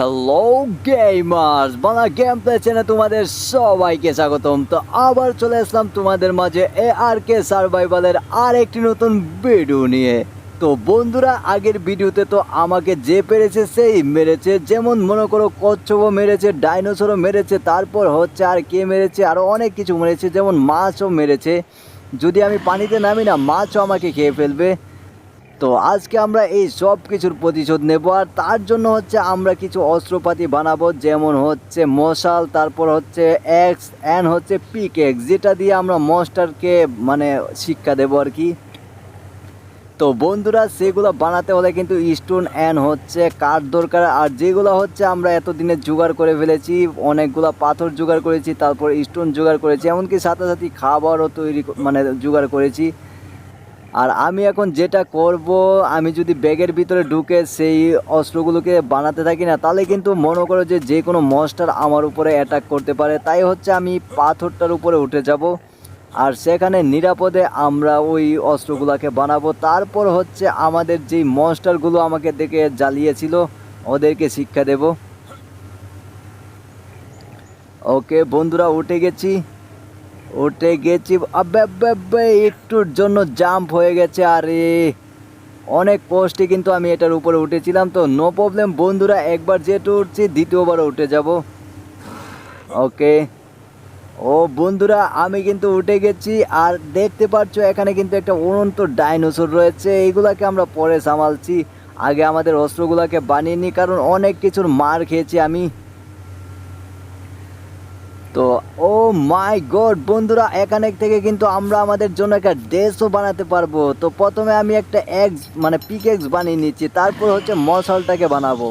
Hello gamers Bangla game play চ্যানেলে তোমাদের সবাইকে স্বাগতম। তো আবার চলে আসলাম তোমাদের মাঝে এ আর কে সার্ভাইভালের আর একটি নতুন ভিডিও নিয়ে। তো বন্ধুরা, আগের ভিডিওতে তো আমাকে যে পেরেছে সেই মেরেছে। যেমন মনে করো, কচ্ছপও মেরেছে ডাইনোসরও মেরেছে, তারপর হচ্ছে আর কে মেরেছে আরও অনেক কিছু মেরেছে, যেমন মাছও মেরেছে। যদি আমি পানিতে নামি না, মাছও আমাকে খেয়ে ফেলবে। তো আজকে আমরা এই সব কিছুর প্রতিশোধ নেব, আর তার জন্য হচ্ছে আমরা কিছু অস্ত্রপাতি বানাবো, যেমন হচ্ছে মশাল, তারপর হচ্ছে এক্স অ্যান হচ্ছে পিক এক্স যেটা দিয়ে আমরা মস্টারকে মানে শিক্ষা দেবো আর কি। তো বন্ধুরা, সেগুলো বানাতে হলে কিন্তু স্টোন অ্যান হচ্ছে কাঠ দরকার, আর যেগুলো হচ্ছে আমরা এতদিনে জোগাড় করে ফেলেছি, অনেকগুলো পাথর জোগাড় করেছি, তারপর স্টোন জোগাড় করেছি, এমনকি সাথে সাথে খাবারও তৈরি মানে জোগাড় করেছি। আর আমি এখন যেটা করব, আমি যদি ব্যাগের ভিতরে ঢুকে সেই অস্ত্রগুলোকে বানাতে থাকি না, তাহলে কিন্তু মনে করো যে যে কোনো মস্টার আমার উপরে অ্যাটাক করতে পারে। তাই হচ্ছে আমি পাথরটার উপরে উঠে যাব আর সেখানে নিরাপদে আমরা ওই অস্ত্রগুলোকে বানাবো। তারপর হচ্ছে আমাদের যেই মস্টারগুলো আমাকে দেখে জ্বালিয়েছিল, ওদেরকে শিক্ষা দেব। ওকে, বন্ধুরা, উঠে গেছি। উঠে গেছি। একটুর জন্য জাম্প হয়ে গেছে, আরে। অনেক কষ্টে কিন্তু আমি এটার উপরে উঠেছিলাম তো নো প্রবলেম বন্ধুরা, একবার যেহেতু উঠছি দ্বিতীয়বার উঠে যাব। ওকে ও বন্ধুরা, আমি কিন্তু উঠে গেছি, আর দেখতে পাচ্ছ, এখানে কিন্তু একটা অনন্ত ডাইনোসর রয়েছে। এইগুলাকে আমরা পরে সামালছি। আগে আমাদের অস্ত্রগুলোকে বানিয়ে নিই, কারণ অনেক কিছুর মার খেয়েছি আমি তো ও মাই গড বন্ধুরা, এখানে থেকে কিন্তু আমরা আমাদের জন্য একটা ড্রেসও বানাতে পারব। তো প্রথমে আমি একটা এক্স মানে পিকেক্স বানিয়ে নিচ্ছি, তারপর হচ্ছে মশালটাকে বানাবো।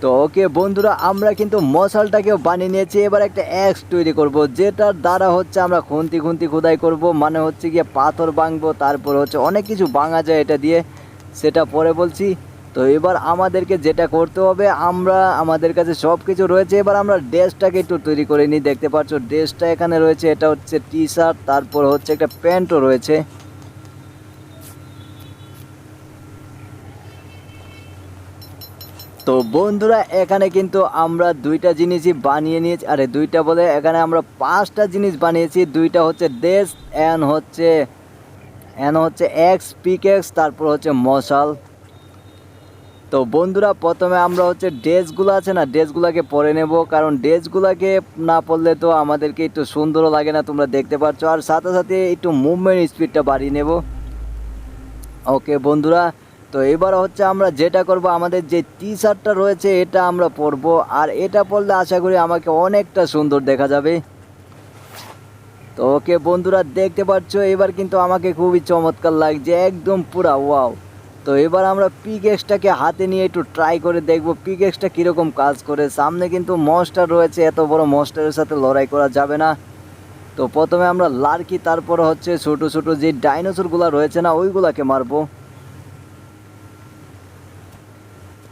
তো ওকে বন্ধুরা, আমরা কিন্তু মশালটাকেও বানিয়ে নিয়েছি, এবার একটা এক্স তৈরি করব, যেটার দ্বারা হচ্ছে আমরা খুন্তি খুন্তি খোদাই করব মানে হচ্ছে গিয়ে পাথর ভাঙবো, তারপর হচ্ছে অনেক কিছু ভাঙা যায় এটা দিয়ে। সেটা পরে বলছি। তো এবার আমাদেরকে যেটা করতে হবে, আমরা আমাদের কাছে সব কিছু রয়েছে। এবার আমরা ড্রেসটাকে একটু তৈরি করে নিই। দেখতে পাচ্ছ, ড্রেসটা এখানে রয়েছে। এটা হচ্ছে টি শার্ট তারপর হচ্ছে একটা প্যান্টও রয়েছে। তো বন্ধুরা, এখানে কিন্তু আমরা দুইটা জিনিসই বানিয়ে নিয়েছি। আরে, দুইটা বলে এখানে আমরা পাঁচটা জিনিস বানিয়েছি। দুইটা হচ্ছে ড্রেস অ্যান হচ্ছে অ্যান হচ্ছে এক্স পিক এক্স তারপর হচ্ছে মশাল। তো বন্ধুরা, প্রথমে আমরা হচ্ছে ড্রেসগুলো আছে না, ড্রেসগুলোকে পরে নেব। কারণ ড্রেসগুলোকে না পরলে তো আমাদেরকে একটু সুন্দরও লাগে না, তোমরা দেখতে পাচ্ছ আর সাথে সাথে একটু মুভমেন্ট স্পিডটা বাড়িয়ে নেব। ওকে বন্ধুরা, তো এবার হচ্ছে আমরা যেটা করব, আমাদের যে টি শার্টটা রয়েছে, এটা আমরা পরবো। আর এটা পরলে আশা করি আমাকে অনেকটা সুন্দর দেখা যাবে। তো ওকে বন্ধুরা, দেখতে পাচ্ছ এবার কিন্তু আমাকে খুবই চমৎকার লাগছে, একদম পুরা ওয়াও তো এবার আমরা পিক এক্সটাকে হাতে নিয়ে একটু ট্রাই করে দেখব পিক এক্সটা কীরকম কাজ করে। সামনে কিন্তু মস্টার রয়েছে, এত বড় মস্টারের সাথে লড়াই করা যাবে না। তো প্রথমে আমরা লার্কি, তারপর হচ্ছে ছোট ছোট যে ডাইনোসরগুলো রয়েছে না, ওইগুলাকে মারবো।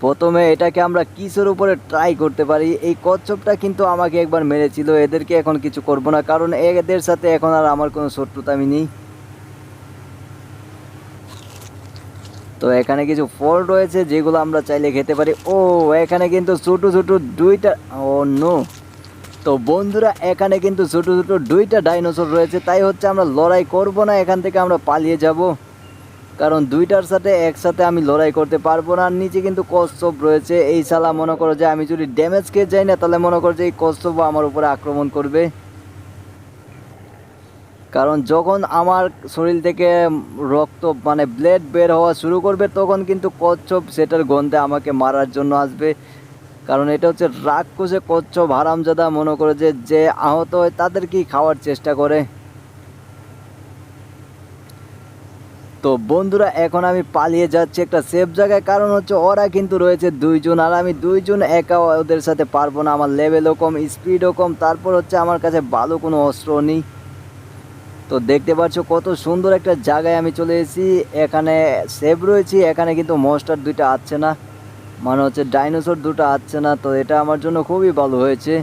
প্রথমে এটাকে আমরা কিসের উপরে ট্রাই করতে পারি? এই কচ্ছপটা কিন্তু আমাকে একবার মেরেছিল, এদেরকে এখন কিছু করব না, কারণ এদের সাথে এখন আর আমার কোনো শত্রুতা আমি নেই। তো এখানে কিছু ফল রয়েছে যেগুলো আমরা চাইলে খেতে পারি। ও, এখানে কিন্তু ছোট ছোট দুইটা, ও নো। তো বন্ধুরা, এখানে কিন্তু ছোট ছোট দুইটা ডাইনোসর রয়েছে। তাই হচ্ছে আমরা লড়াই করব না, এখান থেকে আমরা পালিয়ে যাব। কারণ দুইটার সাথে একসাথে আমি লড়াই করতে পারব না নিচে কিন্তু কচ্ছপ রয়েছে। এই সালা মনে করো যে আমি যদি ড্যামেজ খেয়ে যাই না, তাহলে মনে করো যে এই কচ্ছপ আমার উপরে আক্রমণ করবে। কারণ যখন আমার শরীর থেকে রক্ত মানে ব্লেড বের হওয়া শুরু করবে, তখন কিন্তু কচ্ছপ সেটার গন্ধে আমাকে মারার জন্য আসবে। কারণ এটা হচ্ছে রাক্ষসে কচ্ছপ হারামজাদা মনে করে যে যে আহত হয় তাদেরকেই খাওয়ার চেষ্টা করে। তো বন্ধুরা, এখন আমি পালিয়ে যাচ্ছি একটা সেফ জায়গায়। কারণ হচ্ছে ওরা কিন্তু রয়েছে দুইজন, আর আমি দুইজন একা ওদের সাথে পারব না। আমার লেভেলও কম স্পিডও কম। তারপর হচ্ছে আমার কাছে ভালো কোনো অস্ত্র নেই। তো দেখতে পাচ্ছ কত সুন্দর একটা জায়গায় আমি চলে এসেছি। এখানে সেভ রয়েছি, এখানে কিন্তু মস্টার দুইটা আসছে না। মানে হচ্ছে ডাইনোসর দুটো আসছে না, তো এটা আমার জন্য খুবই ভালো হয়েছে।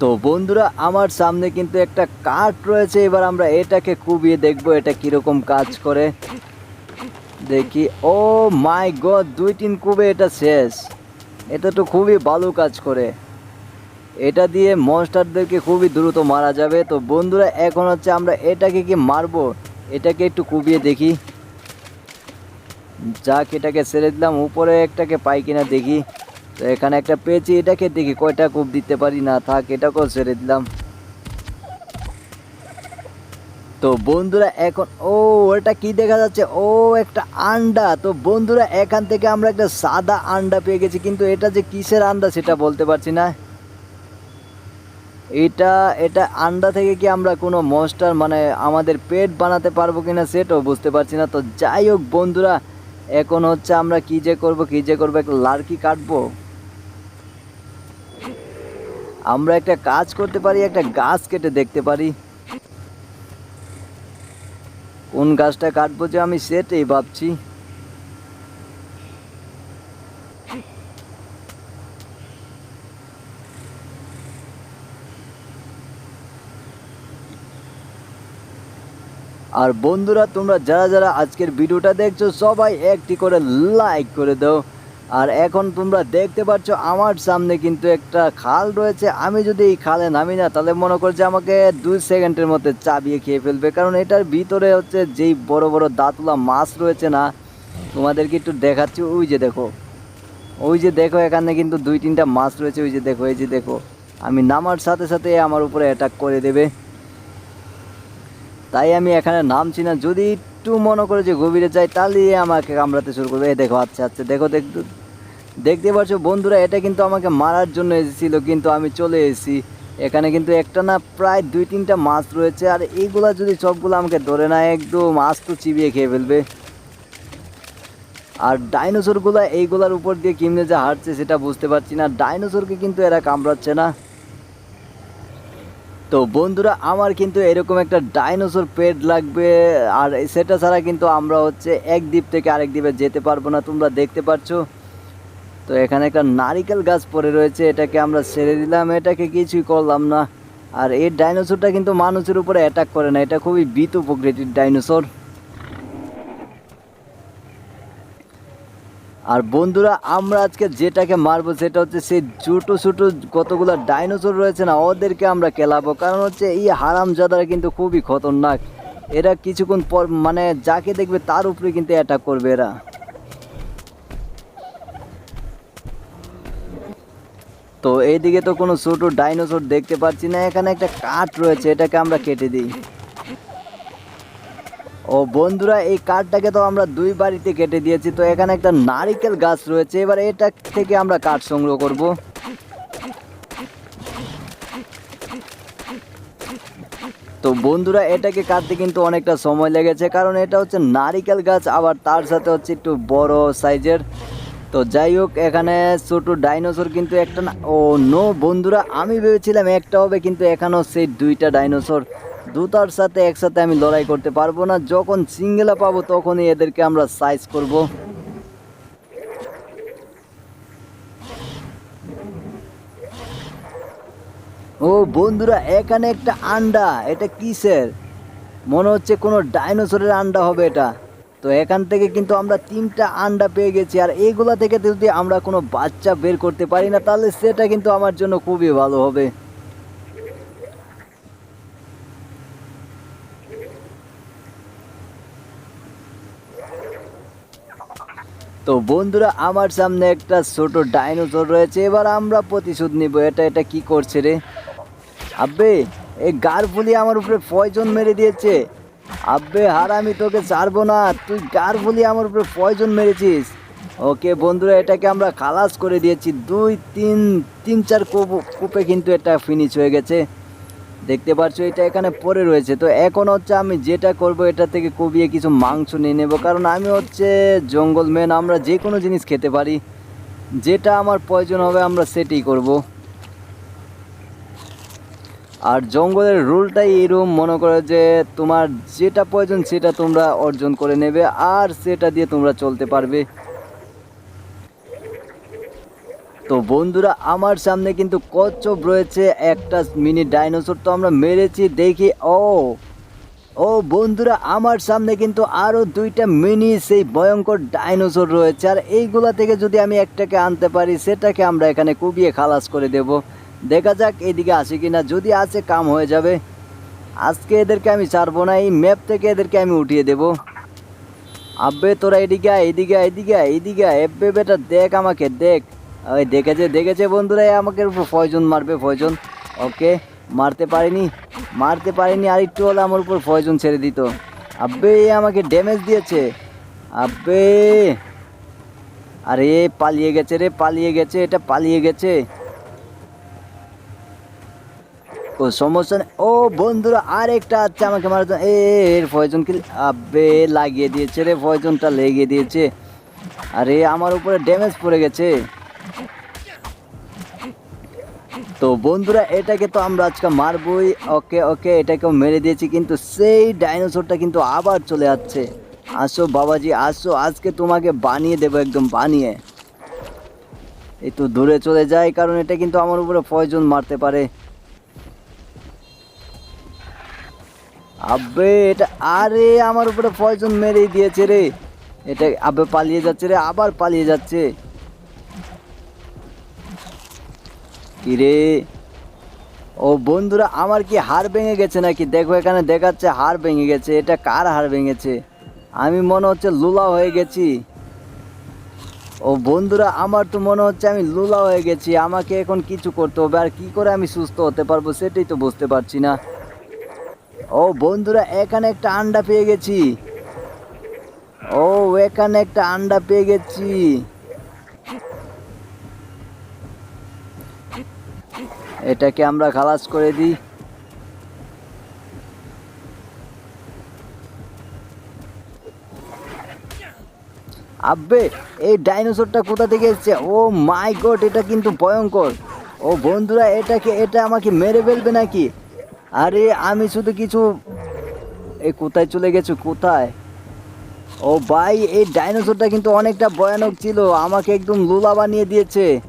তো বন্ধুরা, আমার সামনে কিন্তু একটা কাঠ রয়েছে, এবার আমরা এটাকে কুবিয়ে দেখব এটা কীরকম কাজ করে। দেখি, ও মাই গড, দুই তিন কুবে, এটা শেষ। এটা তো খুবই ভালো কাজ করে। এটা দিয়ে মনস্টারদেরকে খুবই দ্রুত মারা যাবে। তো বন্ধুরা, এখন হচ্ছে আমরা এটাকে কি মারবো? এটাকে একটু কুবিয়ে দেখি। যাক, এটাকে ছেড়ে দিলাম। উপরে একটাকে পাই কিনা দেখি। তো এখানে একটা পেয়েছি। এটাকে দেখি কয়টা কূপ দিতে পারি। না, থাক, এটাকেও ছেড়ে দিলাম। তো বন্ধুরা এখন, ও ওটা কি দেখা যাচ্ছে? ও, একটা আন্ডা। তো বন্ধুরা, এখান থেকে আমরা একটা সাদা আন্ডা পেয়ে গেছি, কিন্তু এটা যে কিসের আন্ডা সেটা বলতে পারছি না। এটা এটা আন্ডা থেকে কি আমরা কোনো মনস্টার মানে আমাদের পেট বানাতে পারব কিনা সেটাও বুঝতে পারছি না। তো যাই হোক বন্ধুরা, এখন হচ্ছে আমরা কি যে করব, কি যে করব, একটা লার্কি কাটবো। আমরা একটা কাজ করতে পারি, একটা গাছ কেটে দেখতে পারি। কোন গাছটা কাটবো যে আমি সেটাই ভাবছি। আর বন্ধুরা, তোমরা যারা যারা আজকের ভিডিওটা দেখছ, সবাই একটি করে লাইক করে দাও। আর এখন তোমরা দেখতে পাচ্ছ, আমার সামনে কিন্তু একটা খাল রয়েছে। আমি যদি এই খালে নামি না, তাহলে মনে করছে আমাকে দুই সেকেন্ডের মধ্যে চাবিয়ে খেয়ে ফেলবে। কারণ এটার ভিতরে হচ্ছে যেই বড় বড় দাঁতলা মাছ রয়েছে না, তোমাদেরকে একটু দেখাচ্ছি। ওই যে দেখো, ওই যে দেখো, এখানে কিন্তু দুই তিনটা মাছ রয়েছে। ওই যে দেখো, এই যে দেখো, আমি নামার সাথে সাথে আমার উপরে অ্যাটাক করে দেবে। তাই আমি এখানে নামছি না যদি একটু মনে করে যে গভীরে যাই, তাহলে আমাকে কামড়াতে শুরু করবে। এই দেখো আচ্ছা আচ্ছা দেখো দেখতে দেখতে পাচ্ছ বন্ধুরা, এটা কিন্তু আমাকে মারার জন্য এসেছিল, কিন্তু আমি চলে এসেছি। এখানে কিন্তু একটা না প্রায় দুই তিনটা মাছ রয়েছে, আর এইগুলা যদি সবগুলো আমাকে ধরে না একদম মাছ তো চিবিয়ে খেয়ে ফেলবে। আর ডাইনোসরগুলা এইগুলার উপর দিয়ে কিমনে যে হাঁটছে সেটা বুঝতে পারছি না। ডাইনোসরকে কিন্তু এরা কামড়াচ্ছে না। তো বন্ধুরা, আমার কিন্তু এরকম একটা ডাইনোসর পেট লাগবে, আর সেটা ছাড়া কিন্তু আমরা হচ্ছে এক দ্বীপ থেকে আরেক দ্বীপে যেতে পারব না, তোমরা দেখতে পাচ্ছ তো এখানে একটা নারিকেল গাছ পড়ে রয়েছে, এটাকে আমরা ছেড়ে দিলাম, এটাকে কিছুই করলাম না। আর এই ডাইনোসরটা কিন্তু মানুষের উপরে অ্যাটাক করে না, এটা খুবই বিত প্রকৃতির ডাইনোসর আর বন্ধুরা, আমরা আজকে যেটাকে মারবো সেটা হচ্ছে সেই ছোটো ছোটো কতগুলো ডাইনোসর রয়েছে না, ওদেরকে আমরা খেলাবো। কারণ হচ্ছে এই হারামজাদারা কিন্তু খুবই খতরনাক। এরা কিছুক্ষণ পর মানে যাকে দেখবে তার উপরে কিন্তু অ্যাটাক করবে এরা। তো এইদিকে তো কোনো ছোটো ডাইনোসর দেখতে পাচ্ছি না, এখানে একটা কাঠ রয়েছে, এটাকে আমরা কেটে দিই। ও বন্ধুরা, এই কাঠটাকে তো আমরা দুই বাড়িতে কেটে দিয়েছি, তো এখানে একটা নারিকেল গাছ রয়েছে। এবার এটা থেকে আমরা কাঠ সংগ্রহ করব। তো বন্ধুরা, এটাকে কাটতে কিন্তু অনেকটা সময় লেগেছে, কারণ এটা হচ্ছে নারিকেল গাছ, আবার তার সাথে হচ্ছে একটু বড় সাইজের। তো যাই হোক, এখানে ছোট ডাইনোসর কিন্তু একটা না ও, নো, বন্ধুরা, আমি ভেবেছিলাম একটা হবে, কিন্তু এখানেও সেই দুইটা ডাইনোসর। দুটার সাথে একসাথে আমি লড়াই করতে পারব না। যখন সিঙ্গেলা পাবো তখনই এদেরকে আমরা সাইজ করব। ও বন্ধুরা, এখানে একটা আন্ডা। এটা কিসের? মনে হচ্ছে কোনো ডাইনোসরের আন্ডা হবে এটা। তো এখান থেকে কিন্তু আমরা তিনটা আন্ডা পেয়ে গেছি। আর এইগুলা থেকে যদি আমরা কোনো বাচ্চা বের করতে পারি না, তাহলে সেটা কিন্তু আমার জন্য খুবই ভালো হবে। তো বন্ধুরা, আমার সামনে একটা ছোট ডাইনোসর রয়েছে। এবার আমরা প্রতিশোধ নিব, এটা এটা কি করছে রে? আব্বে, এই গার ফুলি আমার উপরে পয়জন মেরে দিয়েছে। আব্বে, হার, আমি তোকে ছাড়বো না। তুই গার ফুলি আমার উপরে পয়জন মেরেছিস। ওকে, বন্ধুরা, এটাকে আমরা খালাস করে দিয়েছি। দুই, তিন তিন, চার কূপে কিন্তু এটা ফিনিশ হয়ে গেছে। দেখতে পাচ্ছ এটা এখানে পড়ে রয়েছে। তো এখন হচ্ছে আমি যেটা করব, এটা থেকে কবিয়ে কিছু মাংস নিয়ে নেব। কারণ আমি হচ্ছে জঙ্গল ম্যান, আমরা যে কোনো জিনিস খেতে পারি। যেটা আমার প্রয়োজন হবে, আমরা সেটাই করব। আর জঙ্গলের রুলটাই এরকম, মনে করো যে তোমার যেটা প্রয়োজন, সেটা তোমরা অর্জন করে নেবে। আর সেটা দিয়ে তোমরা চলতে পারবে। তো বন্ধুরা, আমার সামনে কিন্তু কচ্ছপ রয়েছে। একটা মিনি ডাইনোসর তো আমরা মেরেছি, দেখি। ও ও বন্ধুরা, আমার সামনে কিন্তু আরও দুইটা মিনি সেই ভয়ঙ্কর ডাইনোসর রয়েছে। আর এইগুলা থেকে যদি আমি একটাকে আনতে পারি, সেটাকে আমরা এখানে কুবিয়ে খালাস করে দেব। দেখা যাক এদিকে আসে কি না যদি আসে কাম হয়ে যাবে। আজকে এদেরকে আমি ছাড়বো না, এই ম্যাপ থেকে এদেরকে আমি উঠিয়ে দেব। আব্বে, তোরা এদিকে এদিকে এদিকে এদিকে। এব্বে, বেটা, দেখ আমাকে, দেখ। ওই দেখেছে দেখেছে বন্ধুরা আমাকে ফয়জন মারবে, ফয়জন। ওকে, মারতে পারিনি মারতে পারিনি, আর একটু হলে আমার উপর ফয়জন ছেড়ে দিত। আব্বে, আমাকে ড্যামেজ দিয়েছে। আব্বে, আরে, পালিয়ে গেছে রে, পালিয়ে গেছে, এটা পালিয়ে গেছে। ও, সমস্যা ও, বন্ধুরা আর একটা আছে আমাকে জন্য। এ, এর পয়জন কি আবে লাগিয়ে দিয়েছে রে, ফয়জনটা লেগে দিয়েছে। আরে, আমার উপরে ড্যামেজ পড়ে গেছে। তো বন্ধুরা, এটাকে তো আমরা আজকে মারবই। ওকে ওকে, এটাকেও মেরে দিয়েছি, কিন্তু সেই ডাইনোসরটা কিন্তু আবার চলে যাচ্ছে আসো বাবাজি, আসো, আজকে তোমাকে বানিয়ে দেবো একদম বানিয়ে। এই তো দূরে চলে যায় কারণ এটা কিন্তু আমার উপরে পয়জন মারতে পারে। আব্বে, এটা আরে আমার উপরে পয়জন মেরেই দিয়েছে রে। এটা আব্বে পালিয়ে যাচ্ছে রে, আবার পালিয়ে যাচ্ছে। কিরে? ও বন্ধুরা, আমার কি হাড় ভেঙে গেছে নাকি? দেখো, এখানে দেখাচ্ছে হাড় ভেঙে গেছে। এটা কার হাড় ভেঙেছে? আমি মনে হচ্ছে লুলা হয়ে গেছি। ও বন্ধুরা, আমার তো মনে হচ্ছে আমি লুলা হয়ে গেছি। আমাকে এখন কিছু করতে হবে, আর কি করে আমি সুস্থ হতে পারব সেটাই তো বুঝতে পারছি না। ও বন্ধুরা, এখানে একটা আন্ডা পেয়ে গেছি। ও, এখানে একটা আন্ডা পেয়ে গেছি। এটাকে আমরা খালাস করে দিই। আব্বে, এই ডাইনোসরটা কোথা থেকে এসছে? ও মাই গড, এটা কিন্তু ভয়ঙ্কর। ও বন্ধুরা, এটাকে, এটা আমাকে মেরে ফেলবে নাকি? আরে, আমি শুধু কিছু এই কোথায় চলে গেছো? কোথায়? ও ভাই, এই ডাইনোসরটা কিন্তু অনেকটা ভয়ানক ছিল। আমাকে একদম লুলা বানিয়ে দিয়েছে।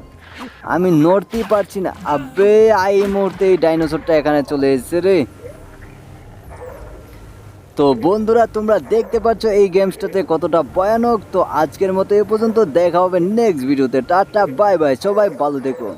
আমি নড়তেই পারছি না। আবে আই, এই মুহূর্তে এই ডাইনোসরটা এখানে চলে এসেছে রে। তো বন্ধুরা, তোমরা দেখতে পাচ্ছ এই গেমসটাতে কতটা ভয়ানক। তো আজকের মতো এ পর্যন্ত দেখা হবে নেক্সট ভিডিওতে টাটা বাই বাই সবাই ভালো দেখো